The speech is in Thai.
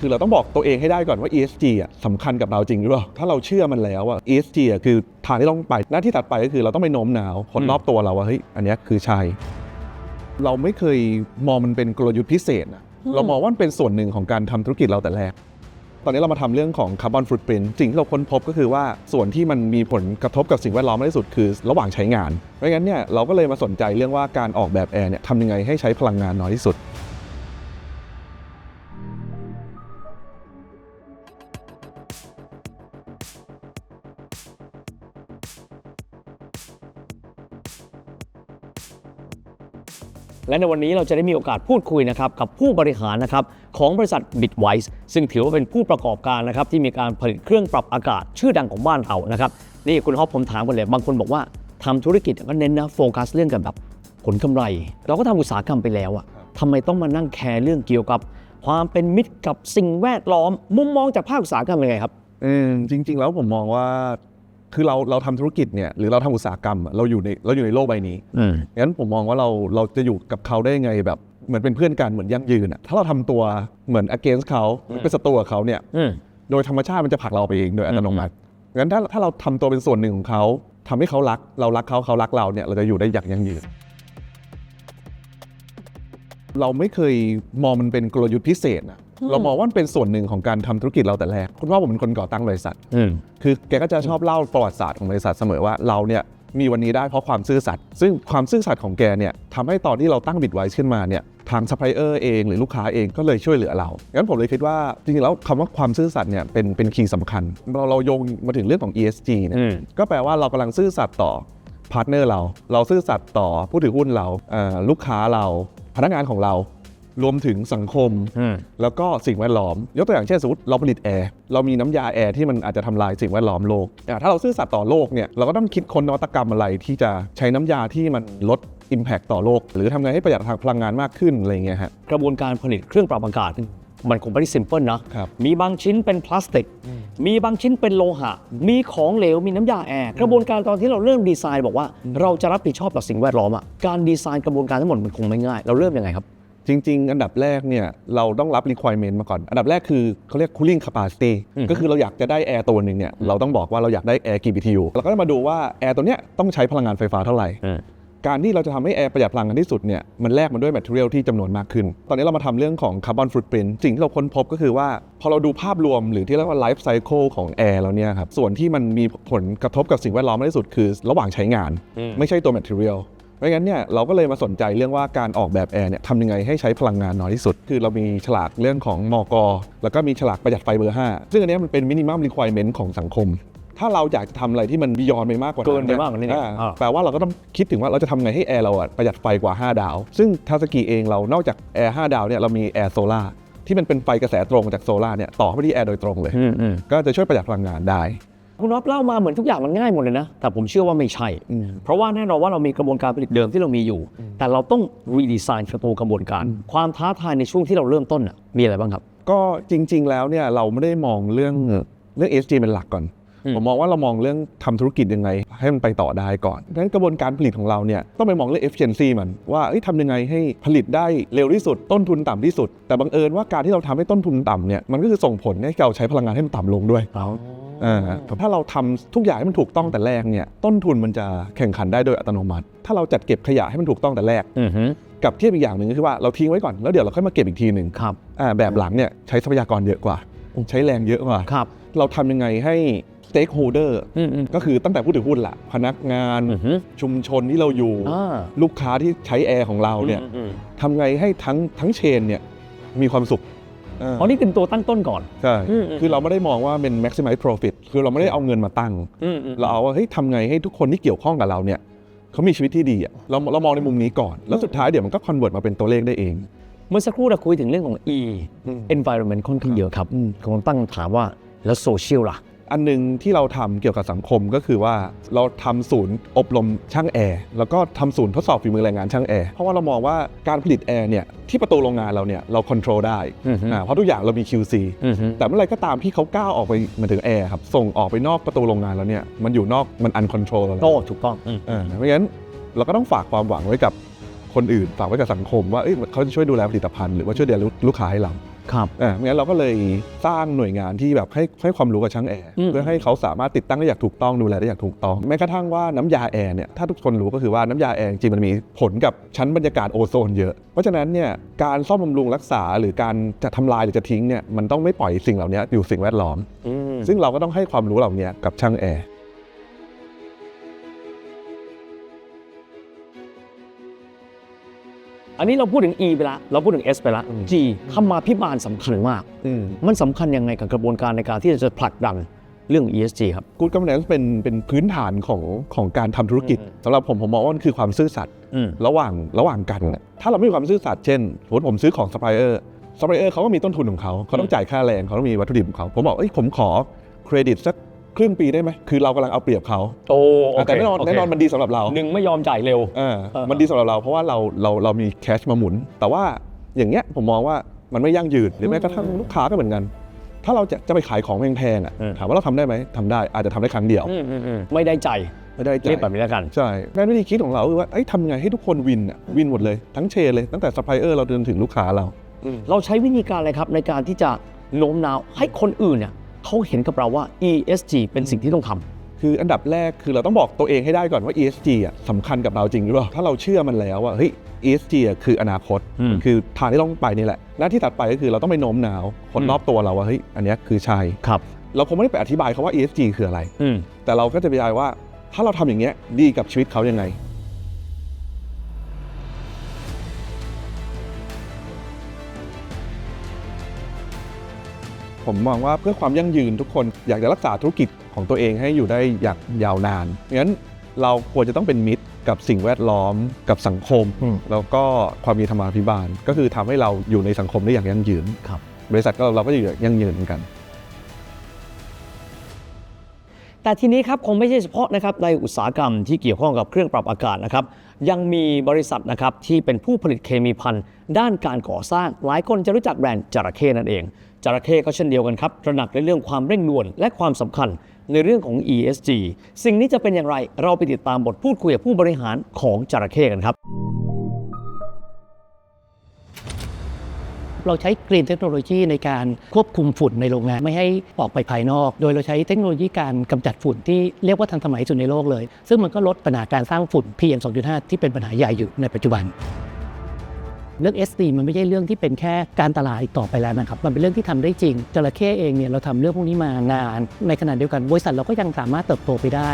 คือเราต้องบอกตัวเองให้ได้ก่อนว่า ESG อะสำคัญกับเราจริงหรือเปล่า ถ้าเราเชื่อมันแล้วอะ ESG อะคือทางที่ต้องไป หน้าที่ถัดไปก็คือเราต้องไปโน้มน้าวคนรอบตัวเราว่าเฮ้ยอันเนี้ยคือใช่เราไม่เคยมองมันเป็นกลยุทธ์พิเศษนะเรามองว่ามันเป็นส่วนหนึ่งของการทำธุรกิจเราแต่แรก ตอนนี้เรามาทำเรื่องของคาร์บอนฟุตปรินสิ่งที่เราค้นพบก็คือว่าส่วนที่มันมีผลกระทบกับสิ่งแวดล้อมมากที่สุดคือ ระหว่างใช้งานเพราะงั้นเนี่ยเราก็เลยมาสนใจเรื่องว่าการออกแบบแอร์เนี่ยทำยังไงให้ใช้พลังงานน้อยที่สุด และในวันนี้เราจะได้มีโอกาสพูดคุยนะครับกับผู้บริหารนะครับของบริษัท Bitwise ซึ่งถือว่าเป็นผู้ประกอบการนะครับที่มีการผลิตเครื่องปรับอากาศชื่อดังของบ้านเรานะครับนี่คุณฮอปผมถามกันเลย บางคนบอกว่าทำธุรกิจก็เน้นนะโฟกัสเรื่องกันแบบผลกำไร เราก็ทำอุตสาหกรรมไปแล้วอะทำไมต้องมานั่งแคร์เรื่องเกี่ยวกับ ความเป็นมิตรกับสิ่งแวดล้อม มุมมองจากภาคอุตสาหกรรมเป็นไงครับเออจริง ๆ แล้วผมมองว่า คือเราเราทำธุรกิจเนี่ยหรือเราทำอุตสาหกรรมอะเราอยู่ในเราอยู่ในโลกใบนี้อืม งั้นผมมองว่าเราเราจะอยู่กับเขาได้ยังไงแบบเหมือนเป็นเพื่อนกันเหมือนยั่งยืนอะถ้าเราทำตัวเหมือน against เขาเป็นศัตรูกับเขาเนี่ย อืม โดยธรรมชาติมันจะผลักเราไปเองโดยอัตโนมัติ งั้นถ้าถ้าเราทำตัวเป็นส่วนหนึ่งของเขาทำให้เขารัก เรารักเขาเขารักเราเนี่ยเราจะอยู่ได้อย่างยั่งยืน เราไม่เคยมองมันเป็นกลยุทธ์พิเศษนะ เรามองว่ามันเป็นส่วนหนึ่งของการทำธุรกิจเราแต่แรก คุณว่าผมเป็นคนก่อตั้งบริษัทอืมคือแกก็จะชอบเล่าประวัติศาสตร์ของบริษัทเสมอว่าเราเนี่ยมีวันนี้ได้เพราะความซื่อสัตย์ซึ่งความซื่อสัตย์ของแกเนี่ยทำให้ตอนที่เราตั้งบิดไว้ขึ้นมาเนี่ยทางซัพพลายเออร์เองหรือลูกค้าเองก็เลยช่วยเหลือเรา งั้นผมเลยคิดว่าจริงๆแล้วคำว่าความซื่อสัตย์เนี่ยเป็นเป็นคีย์สำคัญ เราเราโยงมาถึงเรื่องของ ESG เนี่ยอืมก็แปลว่าเรากำลังซื่อสัตย์ต่อพาร์ทเนอร์เรา เราซื่อสัตย์ต่อผู้ถือหุ้นเราเอ่อลูกค้าเรา พนักงานของเรา รวมถึงสังคมอืมแล้วก็สิ่งแวดล้อม ยกตัวอย่างเช่นสมมติเราผลิตแอร์เรามีน้ำยาแอร์ที่มันอาจจะทำลายสิ่งแวดล้อมโลกอะถ้าเราซื่อสัตย์ต่อโลกเนี่ยเราก็ต้องคิดค้นนวัตกรรมอะไรที่จะใช้น้ำยาที่มันลด Impact ต่อโลก หรือทำไงให้ประหยัดทางพลังงานมากขึ้นอะไรอย่างเงี้ยฮะกระบวนการผลิตเครื่องปรับอากาศมันคงไม่ได้ซิมเพิลนะครับมีบางชิ้นเป็นพลาสติก มีบางชิ้นเป็นโลหะ มีของเหลว มีน้ำยาแอร์ กระบวนการตอนที่เราเริ่มดีไซน์บอกว่า เราจะรับผิดชอบต่อสิ่งแวดล้อมอะการดีไซน์กระบวนการทั้งหมดมันคงไม่ง่าย เราเริ่มยังไงครับ จริง ๆ อันดับแรกเนี่ยเราต้องรับ requirement มาก่อน อันดับแรกคือเขาเรียก cooling capacity อืมก็คือเราอยากจะได้แอร์ตัวหนึ่งเนี่ยเราต้องบอกว่าเราอยากได้แอร์กี่ BTU เราก็ต้องมาดูว่าแอร์ตัวเนี้ยต้องใช้พลังงานไฟฟ้าเท่าไหร่การที่เราจะทำให้แอร์ประหยัดพลังงานที่สุดเนี่ยมันแลกมาด้วยแมทเทียลที่จำนวนมากขึ้น ตอนนี้เรามาทำเรื่องของคาร์บอนฟุตปรินสิ่งที่เราค้นพบก็คือว่า พอเราดูภาพรวมหรือที่เรียกว่าไลฟ์ไซเคิลของแอร์แล้วเนี่ยครับส่วนที่มันมีผลกระทบกับสิ่งแวดล้อมมากที่สุดคือ ระหว่างใช้งานอืมไม่ใช่ตัวแมทเทียล เพราะงั้นเนี่ยเราก็เลยมาสนใจเรื่องว่าการออกแบบแอร์เนี่ยทำยังไงให้ใช้พลังงานน้อยที่สุด คือเรามีฉลากเรื่องของมกแล้วก็มีฉลากประหยัดไฟเบอร์ 5 ซึ่งอันเนี้ยมันเป็นมินิมัมรีควอรเมนต์ของสังคม ถ้าเราอยากจะทำอะไรที่มันบียอนไปมากกว่าเกินไปมากกว่านี้เนี่ยอ่อ่าแปลว่าเราก็ต้องคิดถึงว่าเราจะทำไงให้แอร์เราอะประหยัดไฟกว่า 5 ดาว ซึ่งทาสกิเองเรานอกจากแอร์5ดาวเนี่ยเรามีแอร์โซล่าที่มันเป็นไฟกระแสตรงจากโซล่าเนี่ยต่อเข้าไปที่แอร์โดยตรงเลยอืมอืมก็จะช่วยประหยัดพลังงานได้ คุณน็อปเล่ามาเหมือนทุกอย่างมันง่ายหมดเลยนะ แต่ผมเชื่อว่าไม่ใช่ เพราะว่าแน่นอนว่าเรามีกระบวนการผลิตเดิมที่เรามีอยู่ แต่เราต้องรีดีไซน์ตัวกระบวนการ ความท้าทายในช่วงที่เราเริ่มต้นน่ะมีอะไรบ้างครับ ก็จริง ๆ แล้วเนี่ยเราไม่ได้มองเรื่องเรื่อง ESG เป็นหลักก่อนอืมผมมองว่าเรามองเรื่องทำธุรกิจยังไง ให้มันไปต่อได้ก่อนดังนั้นกระบวนการผลิตของเราเนี่ยต้องไปมองเรื่อง efficiency มันว่าเอ้ยทำยังไงให้ผลิตได้เร็วที่สุด ต้นทุนต่ำที่สุด แต่บังเอิญว่าการที่เราทำให้ต้นทุนต่ำเนี่ยมันก็คือส่งผลให้เราใช้พลังงานให้มันต่ำลงด้วยเอาอ่า ถ้าเราทำทุกอย่างให้มันถูกต้องแต่แรกเนี่ยต้นทุนมันจะแข่งขันได้โดยอัตโนมัติ ถ้าเราจัดเก็บขยะให้มันถูกต้องแต่แรกอือฮึกับเทียบอีกอย่างหนึ่งก็คือว่าเราทิ้งไว้ก่อนแล้วเดี๋ยวเราค่อยมาเก็บอีกทีหนึ่งครับอ่าแบบหลังเนี่ยใช้ทรัพยากรเยอะกว่า ใช้แรงเยอะกว่าครับเราทำยังไงให้ stakeholder อืมอืมก็คือตั้งแต่ผู้ถือหุ้นละพนักงานอือฮึชุมชนที่เราอยู่อ่าลูกค้าที่ใช้แอร์ของเราเนี่ยอืมอืมทำไงให้ทั้งทั้งเชนเนี่ยมีความสุข อ่าอ๋อนี่เป็นตัวตั้งต้นก่อน ใช่อืมอืมคือเราไม่ได้มองว่าเป็น maximize profit คือเราไม่ได้เอาเงินมาตั้งอืมอืมเราเอาว่าเฮ้ยทำไงให้ทุกคนที่เกี่ยวข้องกับเราเนี่ยเขามีชีวิตที่ดีอะเราเรามองในมุมนี้ก่อน แล้วสุดท้ายเดี๋ยวมันก็ convert มาเป็นตัวเลขได้เอง เมื่อสักครู่เราคุยถึงเรื่องของ E อืม environment ค่อนข้างเยอะครับคงตั้งคำถามว่าแล้วโซเชียลล่ะ อันหนึงที่เราทำเกี่ยวกับสังคมก็คือว่าเราทำศูนย์อบรมช่างแอร์แล้วก็ทำศูนย์ทดสอบฝีมือแรงงานช่างแอร์เพราะว่าเรามองว่าการผลิตแอร์เนี่ยที่ประตูโรงงานเราเนี่ยเราควบคุมได้อือฮึอ่าเพราะทุกอย่างเรามี QC อือฮึแต่เมื่อไหรก็ตามที่เขาก้าวออกไปมาถึงแอร์ครับส่งออกไปนอกประตูโรงงานแล้วเนี่ยมันอยู่นอกมันอันคอนโทรลแล้วโอ้ถูกต้องอืมอ่าเพราะงั้นเราก็ต้องฝากความหวังไว้กับคนอื่นฝากไว้กับสังคมว่าเอ้ยเขาจะช่วยดูแลผลิตภัณฑ์หรือว่าช่วยดูแลลูกค้าให้เรา ครับอ่างั้นเราก็เลยสร้างหน่วยงานที่แบบให้ให้ความรู้กับช่างแอร์อืมเพื่อให้เขาสามารถติดตั้งได้อย่างถูกต้องดูแลได้อย่างถูกต้องแม้กระทั่งว่าน้ำยาแอร์เนี่ยถ้าทุกคนรู้ก็คือว่าน้ำยาแอร์จริงๆมันมีผลกับชั้นบรรยากาศโอโซนเยอะ เพราะฉะนั้นเนี่ยการซ่อมบำรุงรักษาหรือการจะทำลายหรือจะทิ้งเนี่ยมันต้องไม่ปล่อยสิ่งเหล่านี้อยู่สิ่งแวดล้อมอืมซึ่งเราก็ต้องให้ความรู้เหล่านี้กับช่างแอร์ อันนี้เราพูดถึง E ไปละ เราพูดถึง S ไปละอืม G คำมาพิบาลสำคัญมาก มันสำคัญยังไงกับกระบวนการในการที่จะผลักดันเรื่อง ESG ครับกูดกั v เน n เป็นเป็นพื้นฐานของของการทำธุรกิจอืมสำหรับผมผมมองว่ามันคือความซื่อสัตย์อืมระหว่างระหว่างกันน่ะถ้าเราไม่มีความซื่อสัตย์เช่นสมมติผมซื้อของซัพพลายเออร์ซัพพลายเออร์เขาก็มีต้นทุนของเขาเขาต้องจ่ายค่าแรงเขาต้องมีวัตถุดิบของเขาผมบอกเอ้ยผมขอเครดิตสัก ครึ่งปีได้ไหมคือเรากำลังเอาเปรียบเขาโอ้แต่แน่นอนแน่นอนมันดีสำหรับเราหนึ่งไม่ยอมจ่ายเร็ว เออเออ มันดีสำหรับเราเพราะว่าเราเราเรามีแคชมาหมุน แต่ว่าอย่างเงี้ยผมมองว่ามันไม่ยั่งยืนหรือแม้กระทั่งลูกค้าก็เหมือนกัน ถ้าเราจะจะไปขายของแพงๆอะอืมถามว่าเราทำได้ไหมทำได้อาจจะทำได้ครั้งเดียวอืมอืมอืมไม่ได้ใจไม่ได้เรียกจ่ายแบบนี้แล้วกัน ใช่แม่วิธีคิดของเราคือว่าเอ้ยทำไงให้ทุกคนวินอะวินหมดเลยทั้งเชนเลยตั้งแต่ซัพพลายเออร์เราจนถึงลูกค้าเรา เราใช้วิธีการอะไรครับในการที่จะโน้มน้าวให้คนอื่นเนี่ย เขาเห็นกับเราว่า ESG เป็นสิ่งที่ต้องทำคืออันดับแรกคือเราต้องบอกตัวเองให้ได้ก่อนว่า ESG อะสำคัญกับเราจริงหรือเปล่าถ้าเราเชื่อมันแล้วว่าเฮ้ย ESG อะคืออนาคตอืมคือทางที่ต้องไปนี่แหละหน้าที่ถัดไปก็คือเราต้องไปโน้มน้าวคนอืมรอบตัวเราว่าเฮ้ยอันเนี้ยคือใช่ครับเราคงไม่ได้ไปอธิบายเขาว่า ESG คืออะไรอืมแต่เราก็จะไปอธิบายว่า ถ้าเราทำอย่างเงี้ยดีกับชีวิตเขายังไง ผมมองว่าเพื่อความยั่งยืนทุกคนอยากจะรักษาธุรกิจของตัวเองให้อยู่ได้อย่างยาวนานงั้นเราควรจะต้องเป็นมิตรกับสิ่งแวดล้อมกับสังคมอืมแล้วก็ความมีธรรมาภิบาล ก็คือทำให้เราอยู่ในสังคมได้อย่างยั่งยืนครับบริษัทก็เราก็จะอยู่อย่างยั่งยืนเหมือนกัน แต่ทีนี้ครับคงไม่ใช่เฉพาะนะครับในอุตสาหกรรมที่เกี่ยวข้องกับเครื่องปรับอากาศนะครับ ยังมีบริษัทนะครับที่เป็นผู้ผลิตเคมีพันธุ์ด้านการก่อสร้าง หลายคนจะรู้จักแบรนด์จระเข้นั่นเองจระเข้ก็เช่นเดียวกันครับตระหนักในเรื่องความเร่งด่วนและความสำคัญในเรื่องของ ESG สิ่งนี้จะเป็นอย่างไรเราไปติดตามบทพูดคุยกับผู้บริหารของจระเข้กันครับ เราใช้กรีนเทคโนโลยีในการควบคุมฝุ่นในโรงงานไม่ให้ออกไปภายนอก โดยเราใช้เทคโนโลยีการกำจัดฝุ่นที่เรียกว่าทันสมัยสุดในโลกเลย ซึ่งมันก็ลดปัญหาการสร้างฝุ่น PM 2.5 ที่เป็นปัญหาใหญ่อยู่ในปัจจุบันเรื่อง SD มันไม่ใช่เรื่องที่เป็นแค่การตลาดอีกต่อไปแล้วนะครับ มันเป็นเรื่องที่ทำได้จริงจระเข้เองเนี่ยเราทำเรื่องพวกนี้มานาน ในขณะเดียวกันบริษัทเราก็ยังสามารถเติบโตไปได้